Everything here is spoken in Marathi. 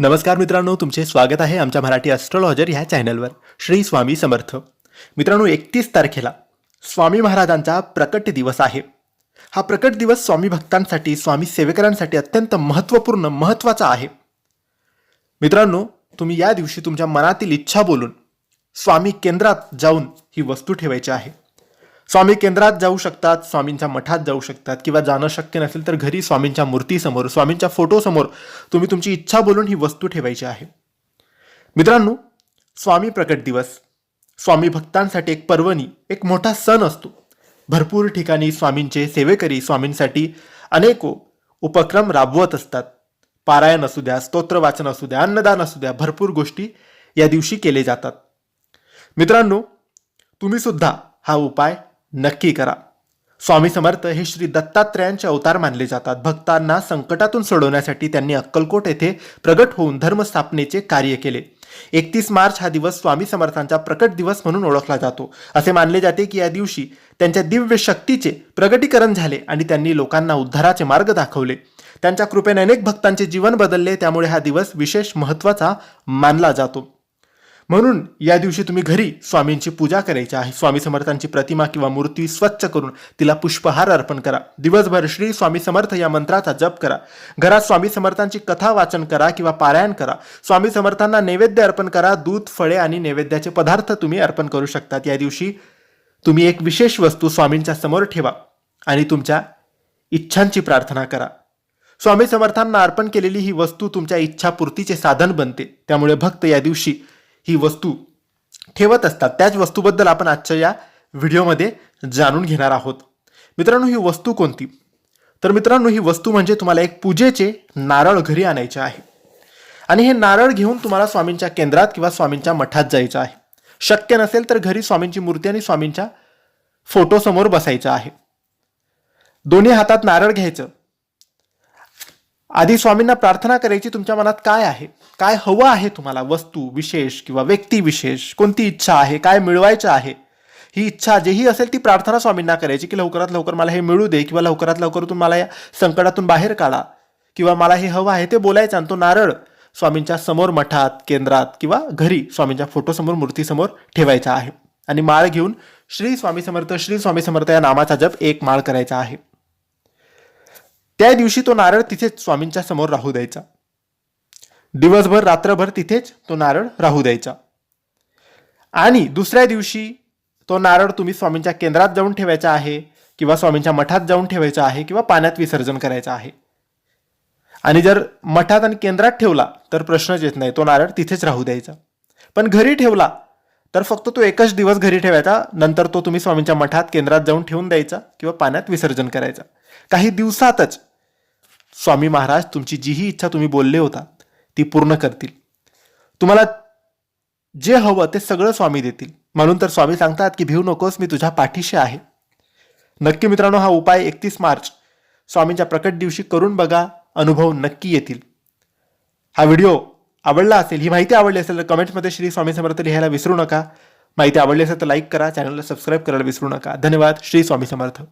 नमस्कार मित्रांनो तुमचे स्वागत आहे आमच्या मराठी ॲस्ट्रॉलॉजर ह्या चॅनलवर श्री स्वामी समर्थ. मित्रांनो एकतीस तारखेला स्वामी महाराजांचा प्रकट दिवस आहे. हा प्रकट दिवस स्वामी भक्तांसाठी स्वामी सेवेकरांसाठी अत्यंत महत्त्वपूर्ण महत्त्वाचा आहे. मित्रांनो तुम्ही या दिवशी तुमच्या मनातील इच्छा बोलून स्वामी केंद्रात जाऊन ही वस्तू ठेवायची आहे. स्वामी केंद्रात जाऊ शकतात स्वामींच्या मठात जाऊ शकतात किंवा जाणं शक्य नसेल तर घरी स्वामींच्या मूर्तीसमोर स्वामींच्या फोटोसमोर तुम्ही तुमची इच्छा बोलून ही वस्तू ठेवायची आहे. मित्रांनो स्वामी प्रकट दिवस स्वामी भक्तांसाठी एक पर्वणी एक मोठा सण असतो. भरपूर ठिकाणी स्वामींचे सेवेकरी स्वामींसाठी अनेक उपक्रम राबवत असतात. पारायण असू द्या स्तोत्र वाचन असू द्या अन्नदान असू द्या भरपूर गोष्टी या दिवशी केले जातात. मित्रांनो तुम्ही सुद्धा हा उपाय नक्की करा. स्वामी समर्थ हे श्री दत्तात्रयांचे अवतार मानले जातात. भक्तांना संकटातून सोडवण्यासाठी त्यांनी अक्कलकोट येथे प्रगट होऊन धर्मस्थापनेचे कार्य केले. एकतीस मार्च हा दिवस स्वामी समर्थांचा प्रकट दिवस म्हणून ओळखला जातो. असे मानले जाते की या दिवशी त्यांच्या दिव्य शक्तीचे प्रगटीकरण झाले आणि त्यांनी लोकांना उद्धाराचे मार्ग दाखवले. त्यांच्या कृपेने अनेक भक्तांचे जीवन बदलले. त्यामुळे हा दिवस विशेष महत्त्वाचा मानला जातो. म्हणून या दिवशी तुम्ही घरी स्वामींची पूजा करायची आहे. स्वामी समर्थांची प्रतिमा किंवा मूर्ती स्वच्छ करून तिला पुष्पहार अर्पण करा. दिवसभर श्री स्वामी समर्थ या मंत्राचा जप करा. घरात स्वामी समर्थांची कथा वाचन करा किंवा पारायण करा. स्वामी समर्थांना नैवेद्य अर्पण करा. दूध फळे आणि नैवेद्याचे पदार्थ तुम्ही अर्पण करू शकतात. या दिवशी तुम्ही एक विशेष वस्तू स्वामींच्या समोर ठेवा आणि तुमच्या इच्छांची प्रार्थना करा. स्वामी समर्थांना अर्पण केलेली ही वस्तू तुमच्या इच्छापूर्तीचे साधन बनते. त्यामुळे भक्त या दिवशी ही वस्तू ठेवत असतात. त्याच वस्तूबद्दल आपण आजच्या या व्हिडिओमध्ये जाणून घेणार आहोत. मित्रांनो ही वस्तू कोणती? तर मित्रांनो ही वस्तू म्हणजे तुम्हाला एक पूजेचे नारळ घरी आणायचे आहे. आणि हे नारळ घेऊन तुम्हाला स्वामींच्या केंद्रात किंवा स्वामींच्या मठात जायचं आहे. शक्य नसेल तर घरी स्वामींची मूर्ती आणि स्वामींच्या फोटोसमोर बसायचं आहे. दोन्ही हातात नारळ घ्यायचं. आधी स्वामींना प्रार्थना करायची तुमच्या मनात काय आहे? काय हवं आहे तुम्हाला? वस्तू विशेष किंवा व्यक्ती विशेष? कोणती इच्छा आहे? काय मिळवायचं आहे? ही इच्छा जेही असेल ती प्रार्थना स्वामींना करायची की लवकरात लवकर मला हे मिळू दे किंवा लवकरात लवकर तुम्हाला मला या संकटातून बाहेर काढा. किंवा मला हे हवं आहे ते बोलायचं आणि तो नारळ स्वामींच्या समोर मठात केंद्रात किंवा घरी स्वामींच्या फोटोसमोर मूर्तीसमोर ठेवायचा आहे. आणि माळ घेऊन श्री स्वामी समर्थ श्री स्वामी समर्थ या नामाचा जप एक माळ करायचा आहे. त्या दिवशी तो नारळ तिथेच स्वामींच्या समोर राहू द्यायचा. दिवसभर रात्रभर तिथेच तो नारळ राहू द्यायचा. आणि दुसऱ्या दिवशी तो नारळ तुम्ही स्वामींच्या केंद्रात जाऊन ठेवायचा आहे किंवा स्वामींच्या मठात जाऊन ठेवायचा आहे किंवा पाण्यात विसर्जन करायचं आहे. आणि जर मठात आणि केंद्रात ठेवला तर प्रश्नच येत नाही. तो नारळ तिथेच राहू द्यायचा. पण घरी ठेवला तर फक्त तो एकच दिवस घरी ठेवायचा. नंतर तो तुम्ही स्वामींच्या मठात केंद्रात जाऊन ठेवून द्यायचा किंवा पाण्यात विसर्जन करायचा. काही दिवसातच स्वामी महाराज तुमची जीही इच्छा तुम्ही बोलले होता ती पूर्ण करतील. तुम्हाला जे हवं ते सगळं स्वामी देतील. म्हणून तर स्वामी सांगतात की भिवू नकोस मी तुझ्या पाठीशी आहे. नक्की मित्रांनो हा उपाय एकतीस मार्च स्वामींच्या प्रकट दिवशी करून बघा अनुभव नक्की येतील. हा व्हिडिओ आवडला असेल ही माहिती आवडली असेल तर कमेंट्समध्ये श्री स्वामी समर्थ लिहायला विसरू नका. माहिती आवडली असेल तर लाईक करा चॅनलला सबस्क्राईब करायला विसरू नका. धन्यवाद श्री स्वामी समर्थ.